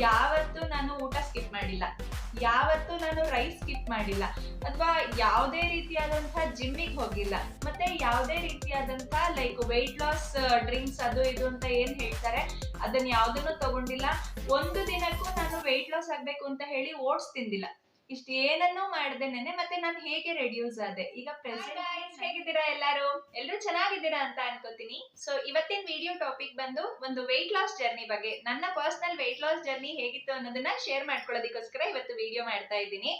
ಯಾವತ್ತು ನಾನು ಊಟ ಸ್ಕಿಪ್ ಮಾಡಿಲ್ಲ. ಯಾವತ್ತು ನಾನು ರೈಸ್ ಸ್ಕಿಪ್ ಮಾಡಿಲ್ಲ. ಅಥವಾ ಯಾವುದೇ ರೀತಿಯಾದಂತಹ ಜಿಮ್ಮಿಗೆ ಹೋಗಿಲ್ಲ. ಮತ್ತೆ ಯಾವುದೇ ರೀತಿಯಾದಂತಹ ಲೈಕ್ ವೆಯ್ಟ್ ಲಾಸ್ ಡ್ರಿಂಕ್ಸ್ ಅದು ಇದು ಅಂತ ಏನ್ ಹೇಳ್ತಾರೆ ಅದನ್ನ ಯಾವ್ದನ್ನು ತಗೊಂಡಿಲ್ಲ. ಒಂದು ದಿನಕ್ಕೂ ನಾನು ವೆಯ್ಟ್ ಲಾಸ್ ಆಗ್ಬೇಕು ಅಂತ ಹೇಳಿ ಓಟ್ಸ್ ತಿಂದಿಲ್ಲ. ಇಷ್ಟ ಏನನ್ನೂ ಮಾಡ್ದೇನೆ ಮತ್ತೆ ನಾನು ಹೇಗೆ ರೆಡ್ಯೂಸ್ ಆದೆ? ಈಗ ಪ್ರೆಸೆಂಟ್ ಹೇಗಿದ್ದೀರಾ ಎಲ್ಲಾರು? ಎಲ್ಲರೂ ಚೆನ್ನಾಗಿದ್ದೀರಾ ಅಂತ ಅನ್ಕೋತೀನಿ. ಸೊ ಇವತ್ತಿನ ವಿಡಿಯೋ ಟಾಪಿಕ್ ಬಂದು ಒಂದು ವೆಯ್ಟ್ ಲಾಸ್ ಜರ್ನಿ ಬಗ್ಗೆ. ನನ್ನ ಪರ್ಸನಲ್ ವೆಯ್ಟ್ ಲಾಸ್ ಜರ್ನಿ ಹೇಗಿತ್ತು ಅನ್ನೋದನ್ನ ಶೇರ್ ಮಾಡ್ಕೊಳ್ಳೋದಕ್ಕೋಸ್ಕರ ಇವತ್ತು ವಿಡಿಯೋ ಮಾಡ್ತಾ ಇದ್ದೀನಿ.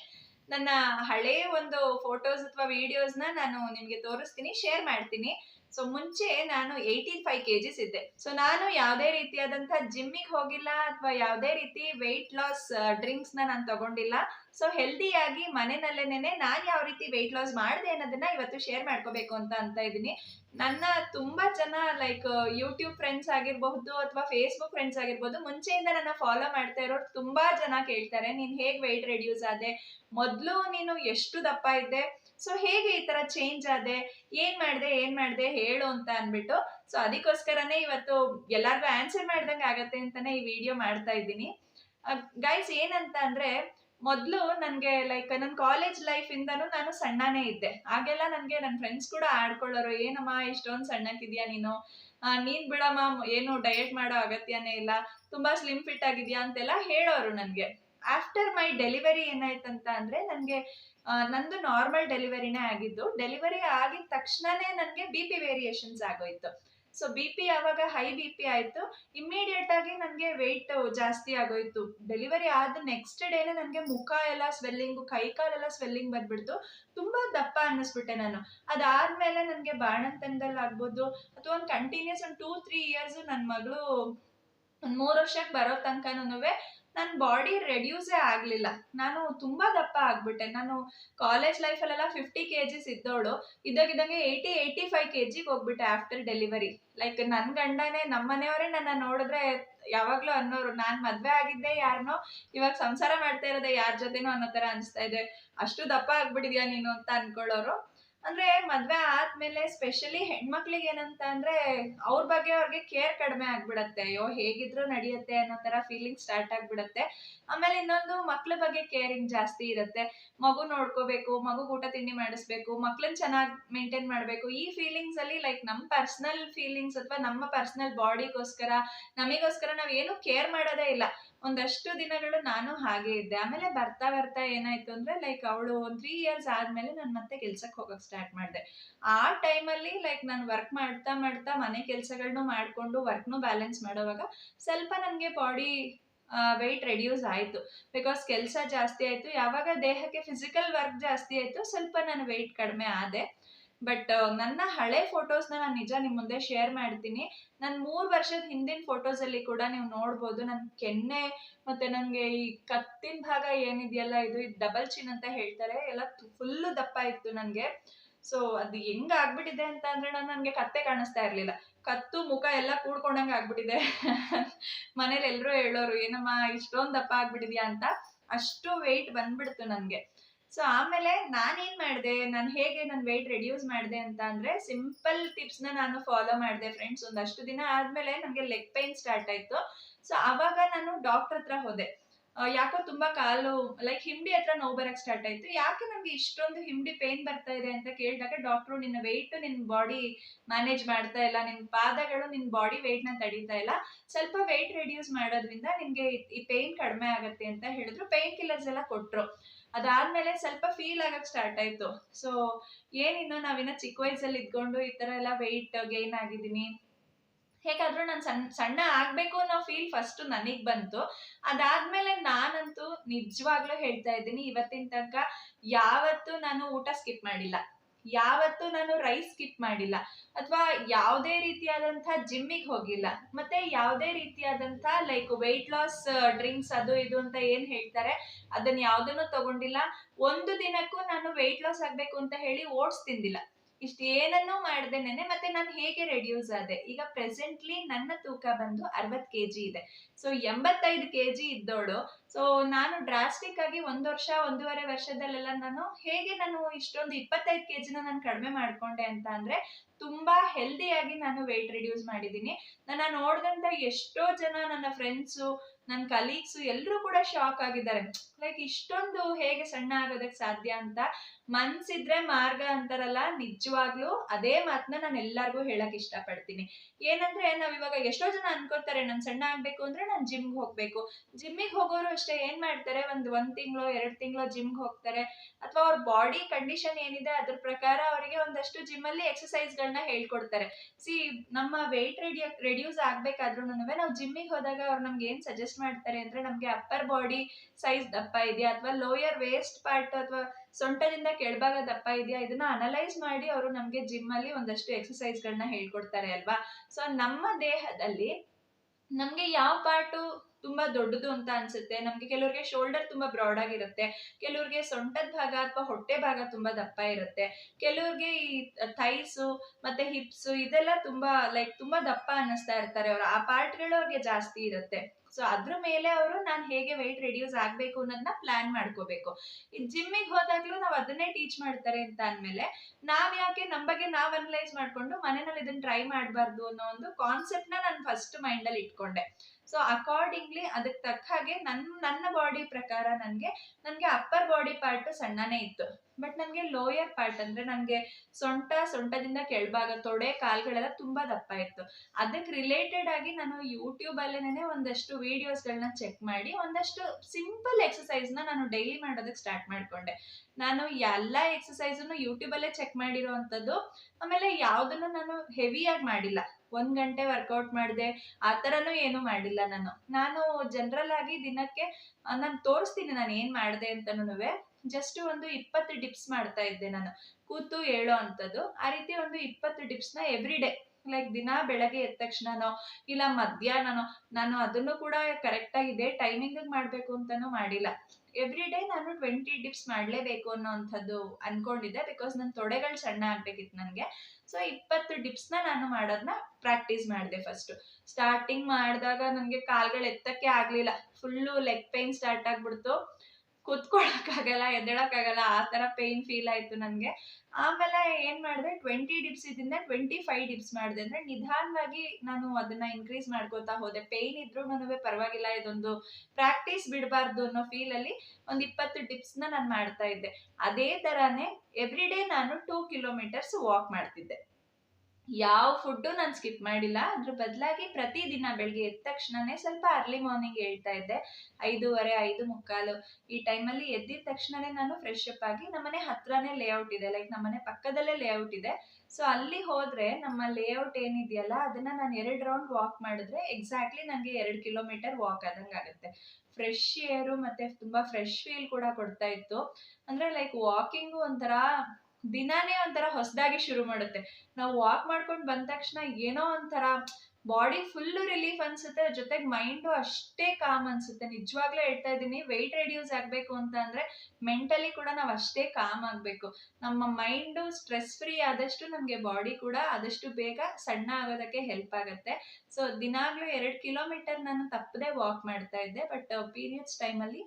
ನನ್ನ ಹಳೆ ಒಂದು ಫೋಟೋಸ್ ಅಥವಾ ವಿಡಿಯೋಸ್ನ ನಾನು ನಿಮಗೆ ತೋರಿಸ್ತೀನಿ ಶೇರ್ ಮಾಡ್ತೀನಿ. ಸೊ ಮುಂಚೆ ನಾನು ಏಯ್ಟಿ ಫೈವ್ ಕೆ ಜಿಸ್ ಇದ್ದೆ. ಸೊ ನಾನು ಯಾವುದೇ ರೀತಿಯಾದಂಥ ಜಿಮ್ಮಿಗೆ ಹೋಗಿಲ್ಲ ಅಥವಾ ಯಾವುದೇ ರೀತಿ ವೆಯ್ಟ್ ಲಾಸ್ ಡ್ರಿಂಕ್ಸ್ನ ನಾನು ತಗೊಂಡಿಲ್ಲ. ಸೊ ಹೆಲ್ದಿಯಾಗಿ ಮನೆಯಲ್ಲೇನೆ ನಾನು ಯಾವ ರೀತಿ ವೆಯ್ಟ್ ಲಾಸ್ ಮಾಡಿದೆ ಅನ್ನೋದನ್ನ ಇವತ್ತು ಶೇರ್ ಮಾಡ್ಕೋಬೇಕು ಅಂತ ಅಂತ ಇದ್ದೀನಿ. ನನ್ನ ತುಂಬಾ ಜನ ಲೈಕ್ ಯೂಟ್ಯೂಬ್ ಫ್ರೆಂಡ್ಸ್ ಆಗಿರಬಹುದು ಅಥವಾ ಫೇಸ್ಬುಕ್ ಫ್ರೆಂಡ್ಸ್ ಆಗಿರ್ಬೋದು ಮುಂಚೆಯಿಂದ ನನ್ನ ಫಾಲೋ ಮಾಡ್ತಾ ಇರೋರು ತುಂಬಾ ಜನ ಕೇಳ್ತಾರೆ, ನೀನ್ ಹೇಗ್ ವೆಯ್ಟ್ ರೆಡ್ಯೂಸ್ ಆದೆ? ಮೊದಲು ನೀನು ಎಷ್ಟು ದಪ್ಪ ಇದ್ದೆ? ಸೊ ಹೇಗೆ ಈ ತರ ಚೇಂಜ್ ಆದೆ? ಏನ್ ಮಾಡಿದೆ? ಏನ್ ಮಾಡಿದೆ? ಹೇಳು ಅಂತ ಅನ್ಬಿಟ್ಟು ಸೊ ಅದಕ್ಕೋಸ್ಕರನೇ ಇವತ್ತು ಎಲ್ಲಾರ್ಗು ಆನ್ಸರ್ ಮಾಡ್ದಂಗೆ ಆಗತ್ತೆ ಅಂತಾನೆ ಈ ವಿಡಿಯೋ ಮಾಡ್ತಾ ಇದ್ದೀನಿ. ಗೈಸ್ ಏನಂತ ಅಂದ್ರೆ, ಮೊದಲು ನನಗೆ ಲೈಕ್ ನನ್ನ ಕಾಲೇಜ್ ಲೈಫ್ ಇಂದನೂ ನಾನು ಸಣ್ಣನೇ ಇದ್ದೆ. ಆಗೆಲ್ಲ ನನಗೆ ನನ್ನ ಫ್ರೆಂಡ್ಸ್ ಕೂಡ ಆಡ್ಕೊಳ್ಳೋರು, ಏನಮ್ಮ ಇಷ್ಟೊಂದು ಸಣ್ಣಕ್ಕಿದ್ಯಾ ನೀನು? ನೀನ್ ಬಿಡಮ್ಮ, ಏನು ಡಯಟ್ ಮಾಡೋ ಅಗತ್ಯನೇ ಇಲ್ಲ, ತುಂಬಾ ಸ್ಲಿಮ್ ಫಿಟ್ ಆಗಿದ್ಯಾ? ಅಂತೆಲ್ಲ ಹೇಳೋರು ನನಗೆ. ಆಫ್ಟರ್ ಮೈ ಡೆಲಿವರಿ ಏನಾಯ್ತಂತ ಅಂದ್ರೆ, ನನಗೆ ನಂದು ನಾರ್ಮಲ್ ಡೆಲಿವರಿನೇ ಆಗಿದ್ದು ಡೆಲಿವರಿ ಆಗಿದ ತಕ್ಷಣನೇ ನನಗೆ ಬಿ ಪಿ ವೇರಿಯೇಷನ್ಸ್ ಆಗೋಯ್ತು. ಸೊ ಬಿ ಪಿ ಯಾವಾಗ ಹೈ ಬಿ ಪಿ ಆಯಿತು. ಇಮ್ಮಿಡಿಯೇಟ್ ಆಗಿ ನನಗೆ ವೆಯ್ಟ್ ಜಾಸ್ತಿ ಆಗೋಯ್ತು. ಡೆಲಿವರಿ ಆದ ನೆಕ್ಸ್ಟ್ ಡೇನೆ ನನಗೆ ಮುಖ ಎಲ್ಲ ಸ್ವೆಲ್ಲಿಂಗು ಕೈ ಕಾಲೆಲ್ಲ ಸ್ವೆಲ್ಲಿಂಗ್ ಬಂದ್ಬಿಡ್ತು. ತುಂಬ ದಪ್ಪ ಅನ್ನಿಸ್ಬಿಟ್ಟೆ ನಾನು. ಅದಾದ್ಮೇಲೆ ನನಗೆ ಬಾಣಂತನದಲ್ಲಿ ಆಗ್ಬೋದು, ಅಥವಾ ಒಂದು ಕಂಟಿನ್ಯೂಸ್ ಒಂದು ಟೂ ತ್ರೀ ಇಯರ್ಸ್ ನನ್ನ ಮಗಳು ಒಂದು ಮೂರು ವರ್ಷಕ್ಕೆ ಬರೋ ತನಕನೂ ನನ್ನ ಬಾಡಿ ರೆಡ್ಯೂಸೇ ಆಗಲಿಲ್ಲ. ನಾನು ತುಂಬಾ ದಪ್ಪ ಆಗ್ಬಿಟ್ಟೆ. ನಾನು ಕಾಲೇಜ್ ಲೈಫಲ್ಲೆಲ್ಲ ಫಿಫ್ಟಿ ಕೆ ಜಿಸ್ ಇದ್ದವಳು. ಇದ್ದಾಗಿದ್ದಂಗೆ ಏಯ್ಟಿ ಏಯ್ಟಿ ಫೈವ್ ಕೆ ಜಿಗೆ ಹೋಗ್ಬಿಟ್ಟೆ ಆಫ್ಟರ್ ಡೆಲಿವರಿ ಲೈಕ್ ನನ್ನ ಗಂಡನೇ ನಮ್ಮ ಮನೆಯವರೇ ನನ್ನ ನೋಡಿದ್ರೆ ಯಾವಾಗ್ಲೂ ಅನ್ನೋರು. ನಾನ್ ಮದ್ವೆ ಆಗಿದ್ದೆ ಯಾರನ್ನೋ ಇವಾಗ ಸಂಸಾರ ಮಾಡ್ತಾ ಇರೋದೇ ಯಾರ ಜೊತೆನೋ ಅನ್ನೋ ತರ ಅನಿಸ್ತಾ ಇದೆ. ಅಷ್ಟು ದಪ್ಪ ಆಗ್ಬಿಟ್ಟಿದ್ಯಾ ನೀನು ಅಂತ ಅನ್ಕೊಳ್ಳೋರು. ಅಂದ್ರೆ ಮದ್ವೆ ಆದ್ಮೇಲೆ ಸ್ಪೆಷಲಿ ಹೆಣ್ಮಕ್ಳಿಗೆ ಏನಂತ ಅಂದ್ರೆ ಅವ್ರ ಬಗ್ಗೆ ಅವ್ರಿಗೆ ಕೇರ್ ಕಡಿಮೆ ಆಗ್ಬಿಡತ್ತೆ. ಅಯ್ಯೋ, ಹೇಗಿದ್ರು ನಡೆಯುತ್ತೆ ಅನ್ನೋ ತರ ಫೀಲಿಂಗ್ ಸ್ಟಾರ್ಟ್ ಆಗ್ಬಿಡತ್ತೆ. ಆಮೇಲೆ ಇನ್ನೊಂದು ಮಕ್ಳ ಬಗ್ಗೆ ಕೇರಿಂಗ್ ಜಾಸ್ತಿ ಇರುತ್ತೆ. ಮಗು ನೋಡ್ಕೋಬೇಕು, ಮಗು ಊಟ ತಿಂಡಿ ಮಾಡಿಸ್ಬೇಕು ಮಕ್ಳನ್ನ ಚೆನ್ನಾಗಿ ಮೇಂಟೈನ್ ಮಾಡಬೇಕು. ಈ ಫೀಲಿಂಗ್ಸ್ ಅಲ್ಲಿ ಲೈಕ್ ನಮ್ಮ ಪರ್ಸನಲ್ ಫೀಲಿಂಗ್ಸ್ ಅಥವಾ ನಮ್ಮ ಪರ್ಸನಲ್ ಬಾಡಿಗೋಸ್ಕರ ನಮಗೋಸ್ಕರ ನಾವ್ ಏನು ಕೇರ್ ಮಾಡೋದೇ ಇಲ್ಲ. ಒಂದಷ್ಟು ದಿನಗಳು ನಾನು ಹಾಗೆ ಇದ್ದೆ. ಆಮೇಲೆ ಬರ್ತಾ ಬರ್ತಾ ಏನಾಯ್ತು ಅಂದ್ರೆ ಲೈಕ್ ಅವಳು ಒಂದ್ ತ್ರೀ ಇಯರ್ಸ್ ಆದ್ಮೇಲೆ ನಾನು ಮತ್ತೆ ಕೆಲ್ಸಕ್ಕೆ ಹೋಗಕ್ ಸ್ಟಾರ್ಟ್ ಮಾಡಿದೆ. ಆ ಟೈಮಲ್ಲಿ ಲೈಕ್ ನಾನು ವರ್ಕ್ ಮಾಡ್ತಾ ಮಾಡ್ತಾ ಮನೆ ಕೆಲಸಗಳನ್ನು ಮಾಡ್ಕೊಂಡು ವರ್ಕ್ನು ಬ್ಯಾಲೆನ್ಸ್ ಮಾಡೋವಾಗ ಸ್ವಲ್ಪ ನನಗೆ ಬಾಡಿ ವೆಯ್ಟ್ ರೆಡ್ಯೂಸ್ ಆಯಿತು. ಬಿಕಾಸ್ ಕೆಲಸ ಜಾಸ್ತಿ ಆಯಿತು. ಯಾವಾಗ ದೇಹಕ್ಕೆ ಫಿಸಿಕಲ್ ವರ್ಕ್ ಜಾಸ್ತಿ ಆಯಿತು ಸ್ವಲ್ಪ ನಾನು ವೆಯ್ಟ್ ಕಡಿಮೆ ಆದೆ. ಬಟ್ ನನ್ನ ಹಳೆ ಫೋಟೋಸ್ನ ನಾನು ನಿಜ ನಿಮ್ಮ ಮುಂದೆ ಶೇರ್ ಮಾಡ್ತೀನಿ. ನನ್ನ ಮೂರು ವರ್ಷದ ಹಿಂದಿನ ಫೋಟೋಸಲ್ಲಿ ಕೂಡ ನೀವು ನೋಡ್ಬೋದು. ನನ್ನ ಕೆನ್ನೆ ಮತ್ತೆ ನನಗೆ ಈ ಕತ್ತಿನ ಭಾಗ ಏನಿದೆಯಲ್ಲ, ಇದು ಇದು ಡಬಲ್ ಚಿನ್ ಅಂತ ಹೇಳ್ತಾರೆ. ಎಲ್ಲ ಫುಲ್ಲು ದಪ್ಪ ಇತ್ತು ನನಗೆ ಸೊ ಅದು ಹೆಂಗ್ ಆಗ್ಬಿಟ್ಟಿದೆ ಅಂತ ಅಂದ್ರೆ ನಾನು ನನಗೆ ಕತ್ತೆ ಕಾಣಿಸ್ತಾ ಇರ್ಲಿಲ್ಲ. ಕತ್ತು, ಮುಖ ಎಲ್ಲ ಕೂಡ್ಕೊಂಡಂಗೆ ಆಗ್ಬಿಟ್ಟಿದೆ. ಮನೇಲಿ ಎಲ್ಲರೂ ಹೇಳೋರು, ಏನಮ್ಮ, ಇಷ್ಟೊಂದು ದಪ್ಪ ಆಗ್ಬಿಟ್ಟಿದ್ಯಾ? ಅಂತ. ಅಷ್ಟು ವೆಯ್ಟ್ ಬಂದ್ಬಿಡ್ತು ನನಗೆ ಸೊ ಆಮೇಲೆ ನಾನೇನ್ ಮಾಡಿದೆ? ನಾನು ಹೇಗೆ ನನ್ನ ವೆಯ್ಟ್ ರೆಡ್ಯೂಸ್ ಮಾಡಿದೆ ಅಂತ ಅಂದ್ರೆ ಸಿಂಪಲ್ನ ನಾನು ಫಾಲೋ ಮಾಡಿದೆ ಫ್ರೆಂಡ್ಸ್ ಒಂದಷ್ಟು ದಿನ ಆದ್ಮೇಲೆ ನನಗೆ ಲೆಗ್ ಪೈನ್ ಸ್ಟಾರ್ಟ್ ಆಯ್ತು. ಸೊ ಅವಾಗ ನಾನು ಡಾಕ್ಟರ್ ಹತ್ರ ಹೋದೆ. ಯಾಕೋ ತುಂಬಾ ಕಾಲು ಲೈಕ್ ಹಿಂಡಿ ಹತ್ರ ನೋವು ಬರಕ್ ಸ್ಟಾರ್ಟ್ ಆಯ್ತು. ಯಾಕೆ ನಮ್ಗೆ ಇಷ್ಟೊಂದು ಹಿಂಡಿ ಪೇನ್ ಬರ್ತಾ ಇದೆ ಅಂತ ಕೇಳಿದಾಗ ಡಾಕ್ಟ್ರು ನಿನ್ನ ವೆಯ್ಟ್ ನಿನ್ನ ಬಾಡಿ ಮ್ಯಾನೇಜ್ ಮಾಡ್ತಾ ಇಲ್ಲ. ನಿನ್ ಪಾದಗಳು, ನಿನ್ ಬಾಡಿ ವೆಯ್ಟ್ನ ತಡೀತಾ ಇಲ್ಲ. ಸ್ವಲ್ಪ ವೆಯ್ಟ್ ರೆಡ್ಯೂಸ್ ಮಾಡೋದ್ರಿಂದ ನಿನ್ಗೆ ಈ ಪೇನ್ ಕಡಿಮೆ ಆಗತ್ತೆ ಅಂತ ಹೇಳಿದ್ರು. ಪೇನ್ ಕಿಲ್ಲರ್ಸ್ ಎಲ್ಲ ಕೊಟ್ರು. ಅದಾದ್ಮೇಲೆ ಸ್ವಲ್ಪ ಫೀಲ್ ಆಗಕ್ ಸ್ಟಾರ್ಟ್ ಆಯ್ತು. ಸೊ ಏನಿನ್ನು ನಾವಿನ್ನ ಚಿಕ್ಕ ವಯಸ್ಸಲ್ಲಿ ಇದ್ಕೊಂಡು ಈ ತರ ಎಲ್ಲ ವೆಯ್ಟ್ ಗೇನ್ ಆಗಿದ್ದೀನಿ ಹೇಗಾದ್ರೂ ನಾನು ಸಣ್ಣ ಸಣ್ಣ ಆಗ್ಬೇಕು ಅನ್ನೋ ಫೀಲ್ ಫಸ್ಟ್ ನನಗ್ ಬಂತು. ಅದಾದ್ಮೇಲೆ ನಾನಂತೂ ನಿಜವಾಗ್ಲೂ ಹೇಳ್ತಾ ಇದ್ದೀನಿ, ಇವತ್ತಿನ ತನಕ ಯಾವತ್ತೂ ನಾನು ಊಟ ಸ್ಕಿಪ್ ಮಾಡಿಲ್ಲ. ಯಾವತ್ತೂ ನಾನು ರೈಸ್ ಸ್ಕಿಪ್ ಮಾಡಿಲ್ಲ. ಅಥವಾ ಯಾವುದೇ ರೀತಿಯಾದಂಥ ಜಿಮ್ಮಿಗೆ ಹೋಗಿಲ್ಲ. ಮತ್ತೆ ಯಾವುದೇ ರೀತಿಯಾದಂಥ ಲೈಕ್ ವೆಯ್ಟ್ ಲಾಸ್ ಡ್ರಿಂಕ್ಸ್ ಅದು ಇದು ಅಂತ ಏನ್ ಹೇಳ್ತಾರೆ ಅದನ್ನ ಯಾವ್ದನ್ನು ತಗೊಂಡಿಲ್ಲ. ಒಂದು ದಿನಕ್ಕೂ ನಾನು ವೆಯ್ಟ್ ಲಾಸ್ ಆಗ್ಬೇಕು ಅಂತ ಹೇಳಿ ಓಟ್ಸ್ ತಿಂದಿಲ್ಲ. ಇಷ್ಟ ಏನನ್ನೂ ಮಾಡ್ದೇನೆ ಮತ್ತೆ ನಾನು ಹೇಗೆ ರೆಡ್ಯೂಸ್ ಆದೆ? ಈಗ ಪ್ರೆಸೆಂಟ್ಲಿ ನನ್ನ ತೂಕ ಬಂದು ಅರವತ್ ಕೆ ಜಿ ಇದೆ. ಸೊ ಎಂಬತ್ತೈದು ಕೆ ಜಿ ಇದ್ದೋಳು ಸೊ ನಾನು ಡ್ರಾಸ್ಟಿಕ್ ಆಗಿ ಒಂದು ವರ್ಷ, ಒಂದೂವರೆ ವರ್ಷದಲ್ಲೆಲ್ಲ ನಾನು ಹೇಗೆ ನಾನು ಇಷ್ಟೊಂದು ಇಪ್ಪತ್ತೈದು ಕೆ ಜಿನ ನಾನು ಕಡಿಮೆ ಮಾಡ್ಕೊಂಡೆ ಅಂತ ಅಂದ್ರೆ ತುಂಬಾ ಹೆಲ್ದಿಯಾಗಿ ನಾನು ವೆಯ್ಟ್ ರಿಡ್ಯೂಸ್ ಮಾಡಿದ್ದೀನಿ. ನನ್ನ ನೋಡಿದಂತ ಎಷ್ಟೋ ಜನ ನನ್ನ ಫ್ರೆಂಡ್ಸು ನನ್ನ ಕಲೀಗ್ಸು ಎಲ್ಲರೂ ಕೂಡ ಶಾಕ್ ಆಗಿದ್ದಾರೆ. ಲೈಕ್ ಇಷ್ಟೊಂದು ಹೇಗೆ ಸಣ್ಣ ಆಗೋದಕ್ಕೆ ಸಾಧ್ಯ ಅಂತ ಮನ್ಸಿದ್ರೆ ಮಾರ್ಗ ಅಂತಾರಲ್ಲ, ನಿಜವಾಗ್ಲೂ ಅದೇ ಮಾತನ್ನ ನಾನು ಎಲ್ಲರಿಗೂ ಹೇಳಕ್ ಇಷ್ಟಪಡ್ತೀನಿ. ಏನಂದ್ರೆ ನಾವ್ ಇವಾಗ ಎಷ್ಟೋ ಜನ ಅನ್ಕೋತಾರೆ ನಾನು ಸಣ್ಣ ಆಗ್ಬೇಕು ಅಂದ್ರೆ ನಾನು ಜಿಮ್ಗೆ ಹೋಗ್ಬೇಕು. ಜಿಮ್ಮಿಗೆ ಹೋಗೋರು ಅಷ್ಟೇ ಏನ್ ಮಾಡ್ತಾರೆ? ಒಂದ್ ಒಂದ್ ತಿಂಗಳು, ಎರಡ್ ತಿಂಗಳು ಜಿಮ್ಗೆ ಹೋಗ್ತಾರೆ. ಅಥವಾ ಅವ್ರ ಬಾಡಿ ಕಂಡೀಷನ್ ಏನಿದೆ ಅದ್ರ ಪ್ರಕಾರ ಅವರಿಗೆ ಒಂದಷ್ಟು ಜಿಮ್ ಅಲ್ಲಿ ಎಕ್ಸಸೈಸ್ ಗಳನ್ನ ಹೇಳ್ಕೊಡ್ತಾರೆ. ಸಿ ನಮ್ಮ ವೆಯ್ಟ್ ರೆಡಿ ರೆಡ್ಯೂಸ್ ಆಗ್ಬೇಕಾದ್ರೂ ನಾವು ಜಿಮ್ಮಿಗೆ ಹೋದಾಗ ಅವ್ರು ನಮ್ಗೆ ಏನ್ ಸಜೆಸ್ಟ್ ಮಾಡ್ತಾರೆ ಅಂದ್ರೆ ನಮ್ಗೆ ಅಪ್ಪರ್ ಬಾಡಿ ಸೈಜ್ ದಪ್ಪ ಇದೆಯಾ? ಅಥವಾ ಲೋಯರ್ ವೇಸ್ಟ್ ಪಾರ್ಟ್ ಅಥವಾ ಸೊಂಟದಿಂದ ಕೆಳಭಾಗ ದಪ್ಪ ಇದೆಯಾ? ಇದನ್ನ ಅನಲೈಸ್ ಮಾಡಿ ಅವರು ನಮ್ಗೆ ಜಿಮ್ ಅಲ್ಲಿ ಒಂದಷ್ಟು ಎಕ್ಸಸೈಸ್ ಗಳನ್ನ ಹೇಳ್ಕೊಡ್ತಾರೆ ಅಲ್ವಾ? ಸೊ ನಮ್ಮ ದೇಹದಲ್ಲಿ ನಮ್ಗೆ ಯಾವ ಪಾರ್ಟು ತುಂಬಾ ದೊಡ್ಡದು ಅಂತ ಅನ್ಸುತ್ತೆ. ನಮ್ಗೆ ಕೆಲವ್ರಿಗೆ ಶೋಲ್ಡರ್ ತುಂಬಾ ಬ್ರಾಡ್ ಆಗಿರುತ್ತೆ. ಕೆಲವ್ರಿಗೆ ಸೊಂಟದ ಭಾಗ ಅಥವಾ ಹೊಟ್ಟೆ ಭಾಗ ತುಂಬಾ ದಪ್ಪ ಇರುತ್ತೆ. ಕೆಲವ್ರಿಗೆ ಈ ಥೈಸು ಮತ್ತೆ ಹಿಪ್ಸ್ ಇದೆಲ್ಲ ತುಂಬಾ ಲೈಕ್ ತುಂಬಾ ದಪ್ಪ ಅನ್ನಿಸ್ತಾ ಇರ್ತಾರೆ. ಅವ್ರು ಆ ಪಾರ್ಟ್ಗಳು ಅವ್ರಿಗೆ ಜಾಸ್ತಿ ಇರುತ್ತೆ. ಸೊ ಅದ್ರ ಮೇಲೆ ಅವರು ನಾನು ಹೇಗೆ ವೆಯ್ಟ್ ರೆಡ್ಯೂಸ್ ಆಗ್ಬೇಕು ಅನ್ನೋದನ್ನ ಪ್ಲಾನ್ ಮಾಡ್ಕೋಬೇಕು. ಜಿಮ್ಮಿಗೆ ಹೋದಾಗ್ಲೂ ನಾವು ಅದನ್ನೇ ಟೀಚ್ ಮಾಡ್ತಾರೆ ಅಂತ ಅಂದ್ಮೇಲೆ ನಾವ್ ಯಾಕೆ ನಮ್ಮ ಬಗ್ಗೆ ನಾವ್ ಅನಲೈಸ್ ಮಾಡ್ಕೊಂಡು ಮನೆಯಲ್ಲಿ ಇದನ್ನ ಟ್ರೈ ಮಾಡಬಾರ್ದು ಅನ್ನೋ ಒಂದು ಕಾನ್ಸೆಪ್ಟ್ನ ನಾನು ಫಸ್ಟ್ ಮೈಂಡ್ ಅಲ್ಲಿ ಇಟ್ಕೊಂಡೆ. ಸೊ ಅಕಾರ್ಡಿಂಗ್ಲಿ ಅದಕ್ಕೆ ತಕ್ಕ ಹಾಗೆ ನನ್ನ ನನ್ನ ಬಾಡಿ ಪ್ರಕಾರ ನನಗೆ ನನಗೆ ಅಪ್ಪರ್ ಬಾಡಿ ಪಾರ್ಟ್ ಸಣ್ಣನೇ ಇತ್ತು. ಬಟ್ ನನಗೆ ಲೋಯರ್ ಪಾರ್ಟ್ ಅಂದ್ರೆ ನನಗೆ ಸೊಂಟ, ಸೊಂಟದಿಂದ ಕೆಳಭಾಗ, ತೊಡೆ, ಕಾಲ್ಗಳೆಲ್ಲ ತುಂಬಾ ದಪ್ಪ ಇತ್ತು. ಅದಕ್ಕೆ ರಿಲೇಟೆಡ್ ಆಗಿ ನಾನು ಯೂಟ್ಯೂಬ್ ಅಲ್ಲೇನೆ ಒಂದಷ್ಟು ವಿಡಿಯೋಸ್ಗಳನ್ನ ಚೆಕ್ ಮಾಡಿ, ಒಂದಷ್ಟು ಸಿಂಪಲ್ ಎಕ್ಸಸೈಸ್ನ ನಾನು ಡೈಲಿ ಮಾಡೋದಕ್ಕೆ ಸ್ಟಾರ್ಟ್ ಮಾಡ್ಕೊಂಡೆ. ನಾನು ಎಲ್ಲ ಯೂಟ್ಯೂಬ್ ಅಲ್ಲೇ ಚೆಕ್ ಮಾಡಿರುವಂತದ್ದು ಆಮೇಲೆ ಯಾವ್ದನ್ನು ನಾನು ಹೆವಿಯಾಗಿ ಮಾಡಿಲ್ಲ. ಒಂದ್ ಗಂಟೆ ವರ್ಕೌಟ್ ಮಾಡಿದೆ, ಆ ಥರನೂ ಏನು ಮಾಡಿಲ್ಲ ನಾನು. ನಾನು ಜನರಲ್ ಆಗಿ ದಿನಕ್ಕೆ ನಾನು ತೋರಿಸ್ತೀನಿ ನಾನು ಏನ್ ಮಾಡಿದೆ ಅಂತನೂ ಜಸ್ಟ್ ಒಂದು ಇಪ್ಪತ್ತು ಡಿಪ್ಸ್ ಮಾಡ್ತಾ ಇದ್ದೆ ನಾನು. ಕೂತು ಹೇಳೋ ಅಂಥದ್ದು. ಆ ರೀತಿ ಒಂದು ಇಪ್ಪತ್ತು ಡಿಪ್ಸ್ನ ಎವ್ರಿ ಡೇ ಲೈಕ್ ದಿನ ಬೆಳಗ್ಗೆ ಎದ್ದ ತಕ್ಷಣನೋ, ಇಲ್ಲ ಮಧ್ಯಾಹ್ನನೋ, ನಾನು ಅದನ್ನು ಕೂಡ ಕರೆಕ್ಟಾಗಿ ಇದೇ ಟೈಮಿಂಗ್ ಮಾಡಬೇಕು ಅಂತಾನೂ ಮಾಡಿಲ್ಲ. ಎವ್ರಿ ಡೇ ನಾನು ಟ್ವೆಂಟಿ ಡಿಪ್ಸ್ ಮಾಡಲೇಬೇಕು ಅನ್ನೋವಂಥದ್ದು ಅನ್ಕೊಂಡಿದ್ದೆ ಬಿಕಾಸ್ ನನ್ನ ತೊಡೆಗಳು ಸಣ್ಣ ಆಗ್ಬೇಕಿತ್ತು ನನಗೆ. ಸೊ ಇಪ್ಪತ್ತು ಡಿಪ್ಸ್ನ ನಾನು ಮಾಡೋದನ್ನ ಪ್ರಾಕ್ಟೀಸ್ ಮಾಡಿದೆ ಫಸ್ಟ್ ಸ್ಟಾರ್ಟಿಂಗ್ ಮಾಡಿದಾಗ ನನಗೆ ಕಾಲ್ಗಳು ಎತ್ತಕ್ಕೆ ಆಗಲಿಲ್ಲ. ಫುಲ್ಲು ಲೆಗ್ ಪೈನ್ ಸ್ಟಾರ್ಟ್ ಆಗ್ಬಿಡ್ತು. ಕುತ್ಕೊಳಕ್ಕಾಗಲ್ಲ, ಎದ್ದೇಳಕ್ಕಾಗಲ್ಲ, ಆ ಥರ ಪೇಯ್ನ್ ಫೀಲ್ ಆಯಿತು ನನಗೆ. ಆಮೇಲೆ ಏನು ಮಾಡಿದೆ ಟ್ವೆಂಟಿ ಡಿಪ್ಸ್ ಇದ್ರಿಂದ ಟ್ವೆಂಟಿ ಫೈವ್ ಡಿಪ್ಸ್ ಮಾಡಿದೆ. ಅಂದರೆ ನಿಧಾನವಾಗಿ ನಾನು ಅದನ್ನ ಇನ್ಕ್ರೀಸ್ ಮಾಡ್ಕೋತಾ ಹೋದೆ. ಪೇಯ್ನ್ ಇದ್ರೂ ನನಗೆ ಪರವಾಗಿಲ್ಲ, ಇದೊಂದು ಪ್ರಾಕ್ಟೀಸ್ ಬಿಡಬಾರ್ದು ಅನ್ನೋ ಫೀಲಲ್ಲಿ ಒಂದು ಇಪ್ಪತ್ತು ಡಿಪ್ಸ್ನ ನಾನು ಮಾಡ್ತಾ ಇದ್ದೆ. ಅದೇ ಥರನೇ ಎವ್ರಿ ಡೇ ನಾನು ಟೂ ಕಿಲೋಮೀಟರ್ಸ್ ವಾಕ್ ಮಾಡ್ತಿದ್ದೆ. ಯಾವ ಫುಡ್ಡು ನಾನು ಸ್ಕಿಪ್ ಮಾಡಿಲ್ಲ. ಅದ್ರ ಬದಲಾಗಿ ಪ್ರತಿದಿನ ಬೆಳಿಗ್ಗೆ ಎದ್ದ ತಕ್ಷಣನೇ ಸ್ವಲ್ಪ ಅರ್ಲಿ ಮಾರ್ನಿಂಗ್ ಹೇಳ್ತಾ ಇದ್ದೆ. ಐದೂವರೆ, ಐದು ಮುಕ್ಕಾಲು ಈ ಟೈಮಲ್ಲಿ ಎದ್ದಿದ ತಕ್ಷಣನೇ ನಾನು ಫ್ರೆಶ್ ಅಪ್ ಆಗಿ ನಮ್ಮನೆ ಹತ್ರನೇ ಲೇಔಟ್ ಇದೆ. ಲೈಕ್ ನಮ್ಮನೆ ಪಕ್ಕದಲ್ಲೇ ಲೇಔಟ್ ಇದೆ. ಸೊ ಅಲ್ಲಿ ಹೋದ್ರೆ ನಮ್ಮ ಲೇಔಟ್ ಏನಿದೆಯಲ್ಲ, ಅದನ್ನ ನಾನು ಎರಡು ರೌಂಡ್ ವಾಕ್ ಮಾಡಿದ್ರೆ ಎಕ್ಸಾಕ್ಟ್ಲಿ ನನಗೆ ಎರಡು ಕಿಲೋಮೀಟರ್ ವಾಕ್ ಆದಂಗೆ ಆಗುತ್ತೆ. ಫ್ರೆಶ್ ಏರು ಮತ್ತೆ ತುಂಬಾ ಫ್ರೆಶ್ ಫೀಲ್ ಕೂಡ ಕೊಡ್ತಾ ಇತ್ತು. ಅಂದ್ರೆ ಲೈಕ್ ವಾಕಿಂಗು ಒಂಥರ ದಿನಾನೇ ಒಂಥರ ಹೊಸದಾಗಿ ಶುರು ಮಾಡುತ್ತೆ. ನಾವು ವಾಕ್ ಮಾಡ್ಕೊಂಡು ಬಂದ ತಕ್ಷಣ ಏನೋ ಒಂಥರ ಬಾಡಿ ಫುಲ್ಲು ರಿಲೀಫ್ ಅನ್ಸುತ್ತೆ. ಜೊತೆಗೆ ಮೈಂಡು ಅಷ್ಟೇ ಕಾಮ್ ಅನ್ಸುತ್ತೆ. ನಿಜವಾಗ್ಲೂ ಹೇಳ್ತಾ ಇದ್ದೀನಿ ವೆಯ್ಟ್ ರೆಡ್ಯೂಸ್ ಆಗಬೇಕು ಅಂತ ಅಂದ್ರೆ ಮೆಂಟಲಿ ಕೂಡ ನಾವು ಅಷ್ಟೇ ಕಾಮ್ ಆಗಬೇಕು. ನಮ್ಮ ಮೈಂಡು ಸ್ಟ್ರೆಸ್ ಫ್ರೀ ಆದಷ್ಟು ನಮಗೆ ಬಾಡಿ ಕೂಡ ಆದಷ್ಟು ಬೇಗ ಸಣ್ಣ ಆಗೋದಕ್ಕೆ ಹೆಲ್ಪ್ ಆಗುತ್ತೆ. ಸೊ ದಿನಾಗ್ಲೂ ಎರಡು ಕಿಲೋಮೀಟರ್ ನಾನು ತಪ್ಪದೆ ವಾಕ್ ಮಾಡ್ತಾ ಇದ್ದೆ. ಬಟ್ ಪೀರಿಯಡ್ಸ್ ಟೈಮಲ್ಲಿ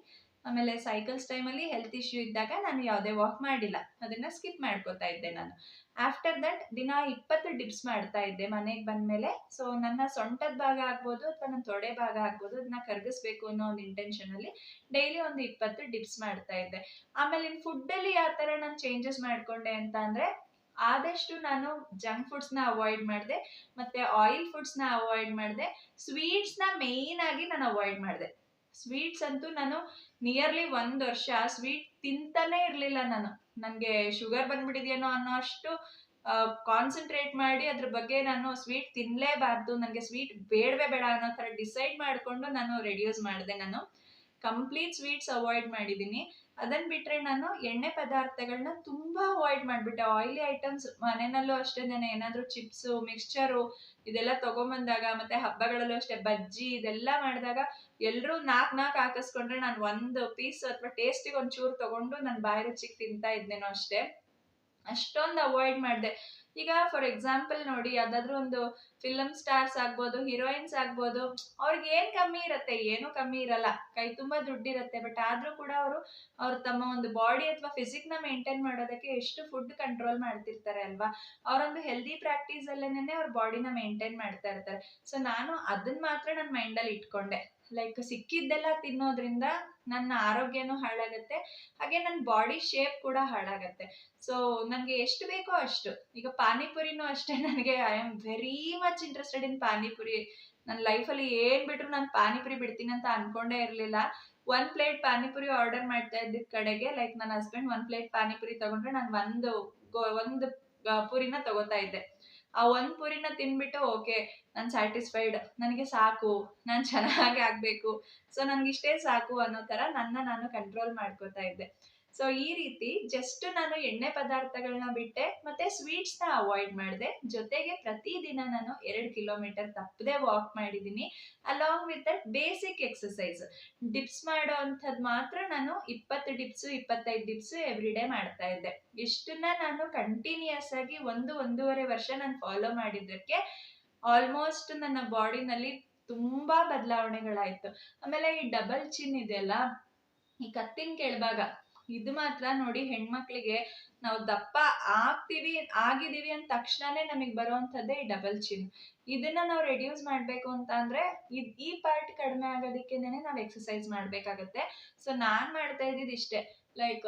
ಆಮೇಲೆ ಸೈಕಲ್ಸ್ ಟೈಮಲ್ಲಿ ಹೆಲ್ತ್ ಇಶ್ಯೂ ಇದ್ದಾಗ ನಾನು ಯಾವುದೇ ವಾಕ್ ಮಾಡಿಲ್ಲ. ಅದನ್ನ ಸ್ಕಿಪ್ ಮಾಡ್ಕೋತಾ ಇದ್ದೆ ನಾನು. ಆಫ್ಟರ್ ದಟ್ ದಿನ ಇಪ್ಪತ್ತು ಡಿಪ್ಸ್ ಮಾಡ್ತಾ ಇದ್ದೆ ಮನೆಗೆ ಬಂದ್ಮೇಲೆ. ಸೊ ನನ್ನ ಸೊಂಟದ ಭಾಗ ಆಗ್ಬೋದು ಅಥವಾ ನನ್ನ ತೊಡೆ ಭಾಗ ಆಗ್ಬೋದು, ಅದನ್ನ ಕರಗಿಸ್ಬೇಕು ಅನ್ನೋ ಒಂದು ಇಂಟೆನ್ಷನ್ ಅಲ್ಲಿ ಡೈಲಿ ಒಂದು ಇಪ್ಪತ್ತು ಡಿಪ್ಸ್ ಮಾಡ್ತಾ ಇದ್ದೆ. ಆಮೇಲೆ ಫುಡ್ ಅಲ್ಲಿ ಯಾವ ತರ ನಾನು ಚೇಂಜಸ್ ಮಾಡ್ಕೊಂಡೆ ಅಂತ ಅಂದ್ರೆ, ಆದಷ್ಟು ನಾನು ಜಂಕ್ ಫುಡ್ಸ್ನ ಅವಾಯ್ಡ್ ಮಾಡಿದೆ, ಮತ್ತೆ ಆಯಿಲ್ ಫುಡ್ಸ್ನ ಅವಾಯ್ಡ್ ಮಾಡಿದೆ ಸ್ವೀಟ್ಸ್ನ ಮೇಯ್ನ್ ಆಗಿ ನಾನು ಅವಾಯ್ಡ್ ಮಾಡಿದೆ. ಸ್ವೀಟ್ಸ್ ಅಂತೂ ನಾನು ನಿಯರ್ಲಿ ಒಂದ್ ವರ್ಷ ಸ್ವೀಟ್ ತಿಂತಾನೆ ಇರ್ಲಿಲ್ಲ ನಾನು. ನನಗೆ ಶುಗರ್ ಬಂದ್ಬಿಟ್ಟಿದೆಯೇನೋ ಅನ್ನೋ ಅಷ್ಟು ಕಾನ್ಸಂಟ್ರೇಟ್ ಮಾಡಿ ಅದ್ರ ಬಗ್ಗೆ ನಾನು ಸ್ವೀಟ್ ತಿನ್ಲೇಬಾರ್ದು. ನನಗೆ ಸ್ವೀಟ್ ಬೇಡವೇ ಬೇಡ ಅನ್ನೋ ಥರ ಡಿಸೈಡ್ ಮಾಡಿಕೊಂಡು ನಾನು ರೆಡ್ಯೂಸ್ ಮಾಡಿದೆ ನಾನು. ಕಂಪ್ಲೀಟ್ ಸ್ವೀಟ್ಸ್ ಅವಾಯ್ಡ್ ಮಾಡಿದ್ದೀನಿ. ಅದನ್ ಬಿಟ್ರೆ ನಾನು ಎಣ್ಣೆ ಪದಾರ್ಥಗಳನ್ನ ತುಂಬಾ ಅವಾಯ್ಡ್ ಮಾಡಿಬಿಟ್ಟೆ. ಆಯಿಲಿ ಐಟಮ್ಸ್ ಮನೆಯಲ್ಲೂ ಅಷ್ಟೇ ನಾನು ಏನಾದರೂ ಚಿಪ್ಸು ಮಿಕ್ಸ್ಚರು ಇದೆಲ್ಲ ತಗೊಂಬಂದಾಗ, ಮತ್ತೆ ಹಬ್ಬಗಳಲ್ಲೂ ಅಷ್ಟೇ, ಬಜ್ಜಿ ಇದೆಲ್ಲ ಮಾಡಿದಾಗ ಎಲ್ಲರೂ ನಾಲ್ಕು ನಾಲ್ಕು ಹಾಕಿಸ್ಕೊಂಡ್ರೆ ನಾನು ಒಂದು ಪೀಸ್ ಅಥವಾ ಟೇಸ್ಟಿಗೆ ಒಂಚೂರು ತಗೊಂಡು ನಾನು ಬಾಯಿ ರುಚಿಗೆ ತಿಂತಾ ಇದ್ನೇನೋ ಅಷ್ಟೇ. ಅಷ್ಟೊಂದು ಅವಾಯ್ಡ್ ಮಾಡಿದೆ. ಈಗ ಫಾರ್ ಎಕ್ಸಾಂಪಲ್ ನೋಡಿ, ಯಾವ್ದಾದ್ರು ಒಂದು ಫಿಲಮ್ ಸ್ಟಾರ್ಸ್ ಆಗ್ಬೋದು ಹೀರೋಯಿನ್ಸ್ ಆಗ್ಬೋದು, ಅವ್ರಿಗೆ ಏನ್ ಕಮ್ಮಿ ಇರತ್ತೆ? ಏನು ಕಮ್ಮಿ ಇರಲ್ಲ. ಕೈ ತುಂಬಾ ದುಡ್ಡಿರತ್ತೆ. ಬಟ್ ಆದ್ರೂ ಕೂಡ ಅವರು, ಅವ್ರು ತಮ್ಮ ಒಂದು ಬಾಡಿ ಅಥವಾ ಫಿಸಿಕ್ನ ಮೇಂಟೈನ್ ಮಾಡೋದಕ್ಕೆ ಎಷ್ಟು ಫುಡ್ ಕಂಟ್ರೋಲ್ ಮಾಡ್ತಿರ್ತಾರೆ ಅಲ್ವಾ? ಅವರೊಂದು ಹೆಲ್ದಿ ಪ್ರಾಕ್ಟೀಸ್ ಅಲ್ಲೇನೆ ಅವ್ರ ಬಾಡಿನ ಮೇಂಟೈನ್ ಮಾಡ್ತಾ ಇರ್ತಾರೆ. ಸೊ ನಾನು ಅದನ್ನ ಮಾತ್ರ ನನ್ನ ಮೈಂಡ್ ಅಲ್ಲಿ ಇಟ್ಕೊಂಡೆ. ಲೈಕ್ ಸಿಕ್ಕಿದ್ದೆಲ್ಲ ತಿನ್ನೋದ್ರಿಂದ ನನ್ನ ಆರೋಗ್ಯನೂ ಹಾಳಾಗತ್ತೆ, ಹಾಗೆ ನನ್ನ ಬಾಡಿ ಶೇಪ್ ಕೂಡ ಹಾಳಾಗತ್ತೆ. ಸೊ ನನಗೆ ಎಷ್ಟು ಬೇಕೋ ಅಷ್ಟು. ಈಗ ಪಾನಿಪುರಿನೂ ಅಷ್ಟೇ ನನಗೆ. I am very much interested in panipuri. ನನ್ನ ಲೈಫಲ್ಲಿ ಏನ್ ಬಿಟ್ರು ನಾನು ಪಾನಿಪುರಿ ಬಿಡ್ತೀನಿ ಅಂತ ಅನ್ಕೊಂಡೇ ಇರಲಿಲ್ಲ. ಒನ್ ಪ್ಲೇಟ್ ಪಾನಿಪುರಿ ಆರ್ಡರ್ ಮಾಡ್ತಾ ಇದ್ದ ಕಡೆಗೆ ಲೈಕ್ ನನ್ನ ಹಸ್ಬೆಂಡ್ ಒನ್ ಪ್ಲೇಟ್ ಪಾನಿಪುರಿ ತಗೊಂಡ್ರೆ ನಾನು ಒಂದು ಒಂದು ಪುರಿನ ತಗೋತಾ ಇದ್ದೆ. ಆ ಒಂದ್ ಪುರಿನ ತಿನ್ಬಿಟ್ಟು, ಓಕೆ, ನಾನು ಸ್ಯಾಟಿಸ್ಫೈಡ್ ನನಗೆ ಸಾಕು, ನಾನು ಚೆನ್ನಾಗಿ ಆಗ್ಬೇಕು. ಸೊ ಇಷ್ಟೇ ಸಾಕು ಅನ್ನೋ ತರ ನನ್ನ ನಾನು ಕಂಟ್ರೋಲ್ ಮಾಡ್ಕೋತಾ ಇದ್ದೆ. ಸೊ ಈ ರೀತಿ ಜಸ್ಟ್ ನಾನು ಎಣ್ಣೆ ಪದಾರ್ಥಗಳನ್ನ ಬಿಟ್ಟೆ, ಮತ್ತೆ ಸ್ವೀಟ್ಸ್ನ ಅವಾಯ್ಡ್ ಮಾಡಿದೆ. ಜೊತೆಗೆ ಪ್ರತಿದಿನ ನಾನು ಎರಡು ಕಿಲೋಮೀಟರ್ ತಪ್ಪದೆ ವಾಕ್ ಮಾಡಿದ್ದೀನಿ along with that basic exercise dips ಮಾಡೋ ಅಂಥದ್ದು ಮಾತ್ರ ನಾನು ಇಪ್ಪತ್ತು ಡಿಪ್ಸು ಇಪ್ಪತ್ತೈದು ಡಿಪ್ಸು ಎವ್ರಿ ಡೇ ಮಾಡ್ತಾ ಇದ್ದೆ. ಇಷ್ಟನ್ನ ನಾನು ಕಂಟಿನ್ಯೂಸ್ ಆಗಿ ಒಂದು, ಒಂದೂವರೆ ವರ್ಷ ನಾನು ಫಾಲೋ ಮಾಡಿದ್ದಕ್ಕೆ ಆಲ್ಮೋಸ್ಟ್ ನನ್ನ ಬಾಡಿನಲ್ಲಿ ತುಂಬಾ ಬದಲಾವಣೆಗಳಾಯ್ತು. ಆಮೇಲೆ ಈ ಡಬಲ್ ಚಿನ್ ಇದೆಯಲ್ಲ, ಈ ಕತ್ತಿನ ಕೆಳಭಾಗ ಇದು ಮಾತ್ರ ನೋಡಿ ಹೆಣ್ಮಕ್ಳಿಗೆ ನಾವು ದಪ್ಪ ಆಗ್ತೀವಿ ಆಗಿದೀವಿ ಅಂದ ತಕ್ಷಣನೇ ನಮಗ್ ಬರುವಂತದ್ದೇ ಡಬಲ್ ಚಿನ್ ಇದನ್ನ ನಾವು ರೆಡ್ಯೂಸ್ ಮಾಡ್ಬೇಕು ಅಂತ ಅಂದ್ರೆ ಈ ಪಾರ್ಟ್ ಕಡಿಮೆ ಆಗೋದಕ್ಕೆನೆ ನಾವು ಎಕ್ಸಸೈಸ್ ಮಾಡ್ಬೇಕಾಗತ್ತೆ. ಸೊ ನಾನ್ ಮಾಡ್ತಾ ಇದ್ದಿದ್ ಇಷ್ಟೇ. ಲೈಕ್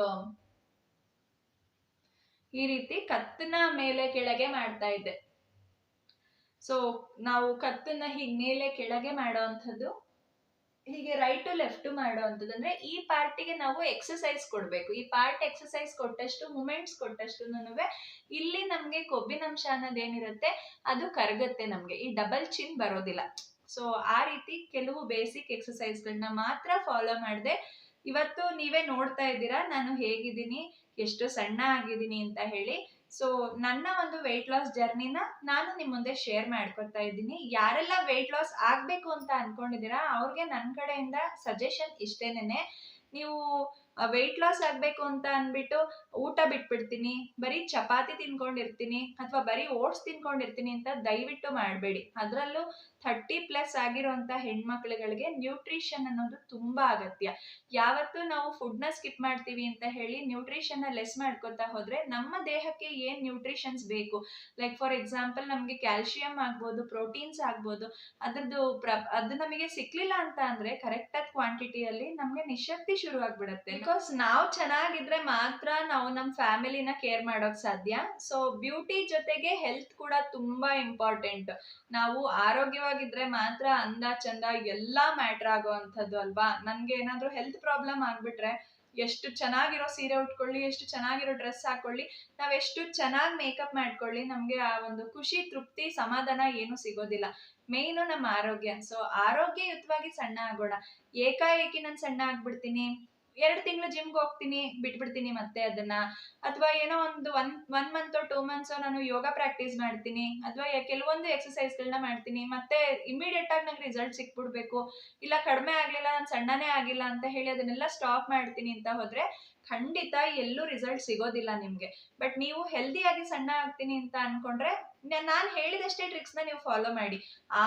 ಈ ರೀತಿ ಕತ್ತನ ಮೇಲೆ ಕೆಳಗೆ ಮಾಡ್ತಾ ಇದ್ದೆ. ಸೊ ನಾವು ಕತ್ತನ್ನ ಹೀಗೆ ಮೇಲೆ ಕೆಳಗೆ ಮಾಡೋವಂಥದ್ದು ಹೀಗೆ ರೈಟ್ ಟು ಲೆಫ್ಟ್ ಮಾಡುವಂಥದ್ದು ಅಂದ್ರೆ ಈ ಪಾರ್ಟಿಗೆ ನಾವು ಎಕ್ಸಸೈಸ್ ಕೊಡಬೇಕು. ಈ ಪಾರ್ಟ್ ಎಕ್ಸಸೈಸ್ ಕೊಟ್ಟಷ್ಟು ಮೂಮೆಂಟ್ಸ್ ಕೊಟ್ಟಷ್ಟು ಇಲ್ಲಿ ನಮ್ಗೆ ಕೊಬ್ಬಿನಂಶ ಅನ್ನೋದೇನಿರುತ್ತೆ ಅದು ಕರಗುತ್ತೆ ನಮ್ಗೆ. ಈ ಡಬಲ್ ಚಿನ್ ಬರೋದಿಲ್ಲ. ಸೊ ಆ ರೀತಿ ಕೆಲವು ಬೇಸಿಕ್ ಎಕ್ಸಸೈಸ್ಗಳನ್ನ ಮಾತ್ರ ಫಾಲೋ ಮಾಡಿದೆ ಇವತ್ತು ನೀವೇ ನೋಡ್ತಾ ಇದ್ದೀರಾ, ನಾನು ಹೇಗಿದ್ದೀನಿ, ಎಷ್ಟು ಸಣ್ಣ ಆಗಿದ್ದೀನಿ ಅಂತ ಹೇಳಿ. ಸೊ ನನ್ನ ಒಂದು ವೆಯ್ಟ್ ಲಾಸ್ ಜರ್ನಿನ ನಾನು ನಿಮ್ಮ ಮುಂದೆ ಶೇರ್ ಮಾಡ್ಕೊತಾ ಇದ್ದೀನಿ. ಯಾರೆಲ್ಲ ವೆಯ್ಟ್ ಲಾಸ್ ಆಗ್ಬೇಕು ಅಂತ ಅನ್ಕೊಂಡಿದ್ದೀರಾ, ಅವ್ರಿಗೆ ನನ್ನ ಕಡೆಯಿಂದ ಸಜೆಷನ್ ಇಷ್ಟೇನೆ ನೀವು ವೆಯ್ಟ್ ಲಾಸ್ ಆಗ್ಬೇಕು ಅಂತ ಅನ್ಬಿಟ್ಟು ಊಟ ಬಿಟ್ಬಿಡ್ತೀನಿ, ಬರೀ ಚಪಾತಿ ತಿನ್ಕೊಂಡಿರ್ತೀನಿ ಅಥವಾ ಬರೀ ಓಟ್ಸ್ ತಿನ್ಕೊಂಡಿರ್ತೀನಿ ಅಂತ ದಯವಿಟ್ಟು ಮಾಡಬೇಡಿ. ಅದರಲ್ಲೂ ಥರ್ಟಿ ಪ್ಲಸ್ ಆಗಿರೋಂಥ ಹೆಣ್ಮಕ್ಳುಗಳಿಗೆ ನ್ಯೂಟ್ರಿಷನ್ ಅನ್ನೋದು ತುಂಬಾ ಅಗತ್ಯ. ಯಾವತ್ತು ನಾವು ಫುಡ್ನ ಸ್ಕಿಪ್ ಮಾಡ್ತೀವಿ ಅಂತ ಹೇಳಿ ನ್ಯೂಟ್ರಿಷನ್ನ ಲೆಸ್ ಮಾಡ್ಕೊತಾ ಹೋದರೆ ನಮ್ಮ ದೇಹಕ್ಕೆ ಏನ್ ನ್ಯೂಟ್ರಿಷನ್ಸ್ ಬೇಕು? ಲೈಕ್ ಫಾರ್ ಎಕ್ಸಾಂಪಲ್ ನಮಗೆ ಕ್ಯಾಲ್ಶಿಯಂ ಆಗ್ಬೋದು ಪ್ರೋಟೀನ್ಸ್ ಆಗ್ಬೋದು, ಅದ್ರದ್ದು ಪ್ರ, ಅದು ನಮಗೆ ಸಿಕ್ಲಿಲ್ಲ ಅಂತ ಅಂದರೆ ಕರೆಕ್ಟ್ ಆದ ಕ್ವಾಂಟಿಟಿಯಲ್ಲಿ ನಮಗೆ ನಿಶಕ್ತಿ ಶುರು ಆಗ್ಬಿಡುತ್ತೆ ಬಿಕಾಸ್ ನಾವು ಚೆನ್ನಾಗಿದ್ರೆ ಮಾತ್ರ ನಾವು ನಮ್ಮ ಫ್ಯಾಮಿಲಿನ ಕೇರ್ ಮಾಡೋಕ್ ಸಾಧ್ಯ. ಸೊ ಬ್ಯೂಟಿ ಜೊತೆಗೆ ಹೆಲ್ತ್ ಕೂಡ ತುಂಬಾ ಇಂಪಾರ್ಟೆಂಟ್. ನಾವು ಆರೋಗ್ಯವಾಗಿದ್ರೆ ಮಾತ್ರ ಅಂದ ಚಂದ ಎಲ್ಲಾ ಮ್ಯಾಟರ್ ಆಗುವಂತದ್ದು ಅಲ್ವಾ? ನನ್ಗೆ ಏನಾದ್ರೂ ಹೆಲ್ತ್ ಪ್ರಾಬ್ಲಮ್ ಆಗ್ಬಿಟ್ರೆ ಎಷ್ಟು ಚೆನ್ನಾಗಿರೋ ಸೀರೆ ಉಟ್ಕೊಳ್ಳಿ, ಎಷ್ಟು ಚೆನ್ನಾಗಿರೋ ಡ್ರೆಸ್ ಹಾಕೊಳ್ಳಿ, ನಾವ್ ಎಷ್ಟು ಚೆನ್ನಾಗಿ ಮೇಕಪ್ ಮಾಡ್ಕೊಳ್ಳಿ, ನಮ್ಗೆ ಆ ಒಂದು ಖುಷಿ, ತೃಪ್ತಿ, ಸಮಾಧಾನ ಏನು ಸಿಗೋದಿಲ್ಲ. ಮೇಯ್ನು ನಮ್ಮ ಆರೋಗ್ಯ. ಸೊ ಆರೋಗ್ಯಯುತವಾಗಿ ಸಣ್ಣ ಆಗೋಣ. ಏಕಾಏಕಿ ನಾನು ಸಣ್ಣ ಆಗ್ಬಿಡ್ತೀನಿ. ಎರಡು ತಿಂಗಳು ಜಿಮ್ಗೆ ಹೋಗ್ತೀನಿ, ಬಿಟ್ಬಿಡ್ತೀನಿ ಮತ್ತೆ ಅದನ್ನ. ಅಥವಾ ಏನೋ ಒಂದು one one month two months ನಾನು ಯೋಗ ಪ್ರಾಕ್ಟೀಸ್ ಮಾಡ್ತೀನಿ. ಅಥವಾ ಕೆಲವೊಂದು ಎಕ್ಸಸೈಸ್ಗಳನ್ನ ಮಾಡ್ತೀನಿ. ಮತ್ತೆ ಇಮಿಡಿಯೇಟ್ ಆಗಿ ನಂಗೆ ರಿಸಲ್ಟ್ ಸಿಕ್ಬಿಡ್ಬೇಕು. ಇಲ್ಲ ಕಡಿಮೆ ಆಗ್ಲಿಲ್ಲ, ನಾನು ಸಣ್ಣನೇ ಆಗಿಲ್ಲ ಅಂತ ಹೇಳಿ ಅದನ್ನೆಲ್ಲ ಸ್ಟಾಪ್ ಮಾಡ್ತೀನಿ ಅಂತ ಹೋದ್ರೆ ಖಂಡಿತ ಎಲ್ಲೂ ರಿಸಲ್ಟ್ ಸಿಗೋದಿಲ್ಲ ನಿಮಗೆ. ಬಟ್ ನೀವು ಹೆಲ್ದಿಯಾಗಿ ಸಣ್ಣ ಆಗ್ತೀನಿ ಅಂತ ಅನ್ಕೊಂಡ್ರೆ ನಾನು ಹೇಳಿದಷ್ಟೇ ಟ್ರಿಕ್ಸ್ನ ನೀವು ಫಾಲೋ ಮಾಡಿ.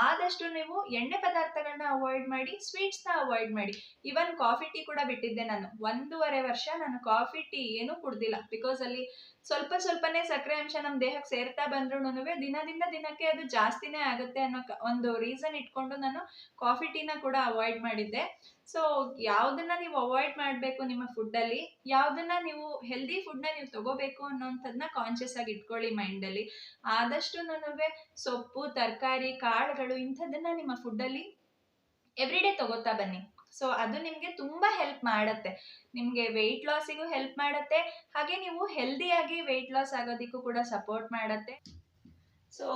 ಆದಷ್ಟು ನೀವು ಎಣ್ಣೆ ಪದಾರ್ಥಗಳನ್ನ ಅವಾಯ್ಡ್ ಮಾಡಿ ಸ್ವೀಟ್ಸ್ನ ಅವಾಯ್ಡ್ ಮಾಡಿ. ಇವನ್ ಕಾಫಿ ಟೀ ಕೂಡ ಬಿಟ್ಟಿದ್ದೆ ನಾನು. ಒಂದೂವರೆ ವರ್ಷ ನಾನು ಕಾಫಿ ಟೀ ಏನೂ ಕುಡ್ದಿಲ್ಲ. ಬಿಕಾಸ್ ಅಲ್ಲಿ ಸ್ವಲ್ಪ ಸ್ವಲ್ಪನೇ ಸಕ್ಕರೆ ಅಂಶ ನಮ್ಮ ದೇಹಕ್ಕೆ ಸೇರ್ತಾ ಬಂದ್ರೂ ದಿನದಿಂದ ದಿನಕ್ಕೆ ಅದು ಜಾಸ್ತಿನೇ ಆಗುತ್ತೆ ಅನ್ನೋ ಒಂದು ರೀಸನ್ ಇಟ್ಕೊಂಡು ನಾನು ಕಾಫಿ ಟೀನ ಕೂಡ ಅವಾಯ್ಡ್ ಮಾಡಿದ್ದೆ. ಸೊ ಯಾವ್ದನ್ನ ನೀವು ಅವಾಯ್ಡ್ ಮಾಡಬೇಕು ನಿಮ್ಮ ಫುಡ್ಡಲ್ಲಿ ಯಾವ್ದನ್ನ ನೀವು ಹೆಲ್ದಿ ಫುಡ್ನ ನೀವು ತಗೋಬೇಕು ಅನ್ನೋಂಥದ್ದನ್ನ ಕಾನ್ಶಿಯಸ್ ಆಗಿ ಇಟ್ಕೊಳ್ಳಿ ಮೈಂಡಲ್ಲಿ ಆದಷ್ಟು ನನಗೆ ಸೊಪ್ಪು, ತರಕಾರಿ, ಕಾಳುಗಳು ಇಂಥದ್ದನ್ನ ನಿಮ್ಮ ಫುಡ್ಡಲ್ಲಿ ಎವ್ರಿಡೇ ತಗೋತಾ ಬನ್ನಿ. ಸೊ ಅದು ನಿಮಗೆ ತುಂಬಾ ಹೆಲ್ಪ್ ಮಾಡತ್ತೆ. ನಿಮಗೆ ವೆಯ್ಟ್ ಲಾಸಿಗೂ ಹೆಲ್ಪ್ ಮಾಡತ್ತೆ. ಹಾಗೆ ನೀವು ಹೆಲ್ದಿಯಾಗಿ ವೆಯ್ಟ್ ಲಾಸ್ ಆಗೋದಿಕ್ಕೂ ಕೂಡ ಸಪೋರ್ಟ್ ಮಾಡತ್ತೆ. ಸೊ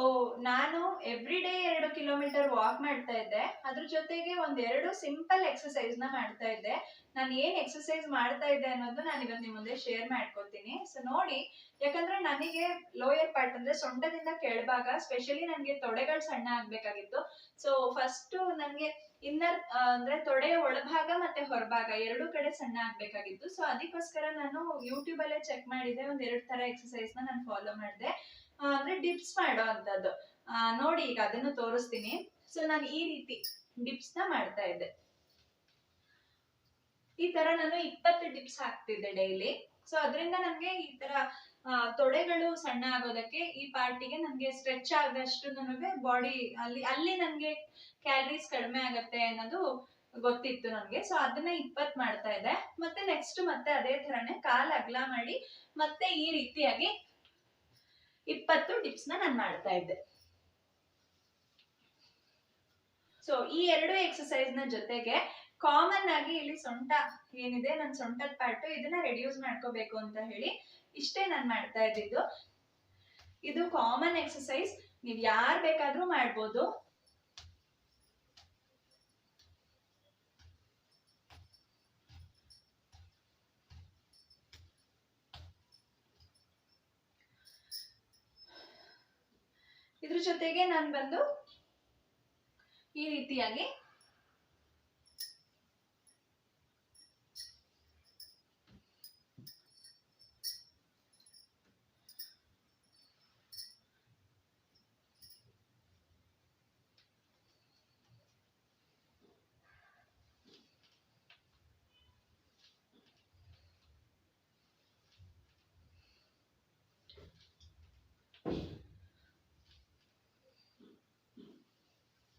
ನಾನು ಎವ್ರಿ ಡೇ ಎರಡು ಕಿಲೋಮೀಟರ್ ವಾಕ್ ಮಾಡ್ತಾ ಇದ್ದೆ. ಅದ್ರ ಜೊತೆಗೆ ಒಂದೆರಡು ಸಿಂಪಲ್ ಎಕ್ಸಸೈಸ್ನ ಮಾಡ್ತಾ ಇದ್ದೆ. ನಾನು ಏನ್ ಎಕ್ಸಸೈಸ್ ಮಾಡ್ತಾ ಇದ್ದೆ ಅನ್ನೋದು ನಾನು ಇವತ್ತು ನಿಮ್ಮ ಮುಂದೆ ಶೇರ್ ಮಾಡ್ಕೊತೀನಿ. ಸೊ ನೋಡಿ, ಯಾಕಂದ್ರೆ ನನಗೆ ಲೋಯರ್ ಪಾರ್ಟ್ ಅಂದ್ರೆ ಸೊಂಟದಿಂದ ಕೆಳಭಾಗ ಸ್ಪೆಷಲಿ ನನಗೆ ತೊಡೆಗಳು ಸಣ್ಣ ಆಗ್ಬೇಕಾಗಿತ್ತು. ಸೊ ಫಸ್ಟ್ ನನಗೆ ಇನ್ನರ್ ಅಂದ್ರೆ ತೊಡೆಯ ಒಳಭಾಗ ಮತ್ತೆ ಹೊರಭಾಗ ಎರಡು ಕಡೆ ಸಣ್ಣ ಆಗ್ಬೇಕಾಗಿತ್ತು. ಸೊ ಅದಕ್ಕೋಸ್ಕರ ನಾನು ಯೂಟ್ಯೂಬ್ ಅಲ್ಲೇ ಚೆಕ್ ಮಾಡಿದೆ. ಒಂದ್ ಎರಡ್ ತರ ಎಕ್ಸಸೈಸ್ನ ನಾನು ಫಾಲೋ ಮಾಡಿದೆ. ಅಂದ್ರೆ ಡಿಪ್ಸ್ ಮಾಡೋ ನೋಡಿ ಈಗ ಅದನ್ನು ತೋರಿಸ್ತೀನಿ. ಸೊ ನಾನು ಈ ರೀತಿ ಡಿಪ್ಸ್ನ ಮಾಡ್ತಾ ಇದ್ದೆ. ಈ ತರ ನಾನು ಇಪ್ಪತ್ತು ಡಿಪ್ಸ್ ಹಾಕ್ತಿದ್ದೆ ಡೈಲಿ ಸೊ ಅದರಿಂದ ನನ್ಗೆ ಈ ತರ ತೊಡೆಗಳು ಸಣ್ಣ ಆಗೋದಕ್ಕೆ ಈ ಪಾರ್ಟಿಗೆ ನನಗೆ ಸ್ಟ್ರೆಚ್ ಆದಷ್ಟು ನನಗೆ ಬಾಡಿ ಅಲ್ಲಿ ಅಲ್ಲಿ ನನ್ಗೆ ಕ್ಯಾಲರೀಸ್ ಕಡಿಮೆ ಆಗತ್ತೆ ಅನ್ನೋದು ಗೊತ್ತಿತ್ತು ನನ್ಗೆ. ಸೊ ಅದನ್ನ ಇಪ್ಪತ್ ಮಾಡ್ತಾ ಇದ್ದೆ. ಮತ್ತೆ ನೆಕ್ಸ್ಟ್ ಮತ್ತೆ ಅದೇ ತರನೇ ಕಾಲ್ ಅಗ್ಲ ಮಾಡಿ ಮತ್ತೆ ಈ ರೀತಿಯಾಗಿ ಇಪ್ಪತ್ತು ಟಿಪ್ಸ್ ನಾನು ಮಾಡ್ತಾ ಇದ್ದೆ. ಸೊ ಈ ಎರಡು ಎಕ್ಸಸೈಸ್ನ ಜೊತೆಗೆ ಕಾಮನ್ ಆಗಿ ಇಲ್ಲಿ ಸೊಂಟ ಏನಿದೆ ನನ್ನ ಸೊಂಟದ ಪಾರ್ಟ್ ಇದನ್ನ ರೆಡ್ಯೂಸ್ ಮಾಡ್ಕೋಬೇಕು ಅಂತ ಹೇಳಿ ಇಷ್ಟೇ ನಾನು ಮಾಡ್ತಾ ಇದ್ದಿದ್ದು. ಇದು ಕಾಮನ್ ಎಕ್ಸಸೈಸ್ ನೀವ್ ಯಾರ್ ಬೇಕಾದ್ರೂ ಮಾಡ್ಬೋದು ಇದ್ರ ಜೊತೆಗೆ ನಾನು ಬಂದು ಈ ರೀತಿಯಾಗಿ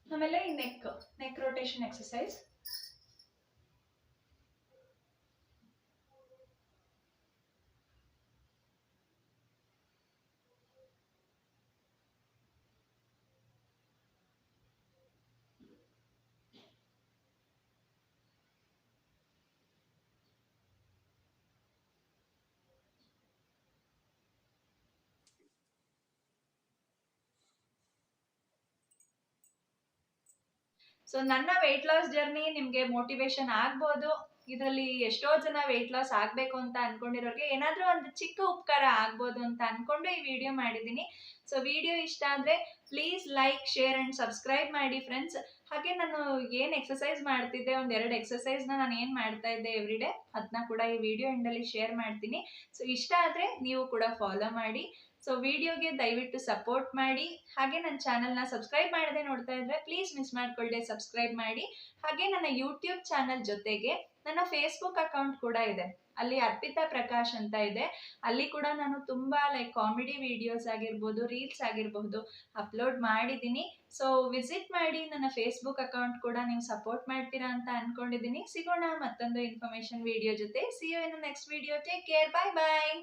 ಆಮೇಲೆ ಈ neck neck rotation exercise so ನನ್ನ ವೆಯ್ಟ್ ಲಾಸ್ ಜರ್ನಿ ನಿಮಗೆ ಮೋಟಿವೇಶನ್ ಆಗ್ಬೋದು. ಇದರಲ್ಲಿ ಎಷ್ಟೋ ಜನ ವೆಯ್ಟ್ ಲಾಸ್ ಆಗಬೇಕು ಅಂತ ಅನ್ಕೊಂಡಿರೋರಿಗೆ ಏನಾದರೂ ಒಂದು ಚಿಕ್ಕ ಉಪಕಾರ ಆಗ್ಬೋದು ಅಂತ ಅನ್ಕೊಂಡು ಈ ವಿಡಿಯೋ ಮಾಡಿದ್ದೀನಿ. ಸೊ ವಿಡಿಯೋ ಇಷ್ಟ ಆದ್ರೆ please like share and subscribe ಮಾಡಿ ಫ್ರೆಂಡ್ಸ್ ಹಾಗೆ ನಾನು ಏನು ಎಕ್ಸಸೈಸ್ ಮಾಡ್ತಿದ್ದೆ, ಒಂದು ಎರಡು ಎಕ್ಸಸೈಸ್ನ ನಾನು ಏನು ಮಾಡ್ತಾ ಇದ್ದೆ ಎವ್ರಿ ಡೇ ಅದನ್ನ ಕೂಡ ಈ ವಿಡಿಯೋ ಎಂಡಲ್ಲಿ ಶೇರ್ ಮಾಡ್ತೀನಿ. ಸೊ ಇಷ್ಟ ಆದ್ರೆ ನೀವು ಕೂಡ ಫಾಲೋ ಮಾಡಿ. ಸೊ ವಿಡಿಯೋಗೆ ದಯವಿಟ್ಟು ಸಪೋರ್ಟ್ ಮಾಡಿ. ಹಾಗೆ ನನ್ನ ಚಾನಲ್ನ ಸಬ್ಸ್ಕ್ರೈಬ್ ಮಾಡದೆ ನೋಡ್ತಾ ಇದ್ರೆ ಪ್ಲೀಸ್ ಮಿಸ್ ಮಾಡಿಕೊಳ್ಳದೆ ಸಬ್ಸ್ಕ್ರೈಬ್ ಮಾಡಿ. ಹಾಗೆ ನನ್ನ ಯೂಟ್ಯೂಬ್ ಚಾನಲ್ ಜೊತೆಗೆ ನನ್ನ ಫೇಸ್ಬುಕ್ ಅಕೌಂಟ್ ಕೂಡ ಇದೆ. ಅಲ್ಲಿ ಅರ್ಪಿತಾ ಪ್ರಕಾಶ್ ಅಂತ ಇದೆ. ಅಲ್ಲಿ ಕೂಡ ನಾನು ತುಂಬಾ ಲೈಕ್ ಕಾಮಿಡಿ ವಿಡಿಯೋಸ್ ಆಗಿರ್ಬೋದು ರೀಲ್ಸ್ ಆಗಿರಬಹುದು ಅಪ್ಲೋಡ್ ಮಾಡಿದ್ದೀನಿ. ಸೊ ವಿಸಿಟ್ ಮಾಡಿ ನನ್ನ ಫೇಸ್ಬುಕ್ ಅಕೌಂಟ್ ಕೂಡ ನೀವು ಸಪೋರ್ಟ್ ಮಾಡ್ತೀರಾ ಅಂತ ಅನ್ಕೊಂಡಿದ್ದೀನಿ. ಸಿಗೋಣ ಮತ್ತೊಂದು ಇನ್ಫಾರ್ಮೇಶನ್ ವಿಡಿಯೋ ಜೊತೆ. See you in next video take care bye bye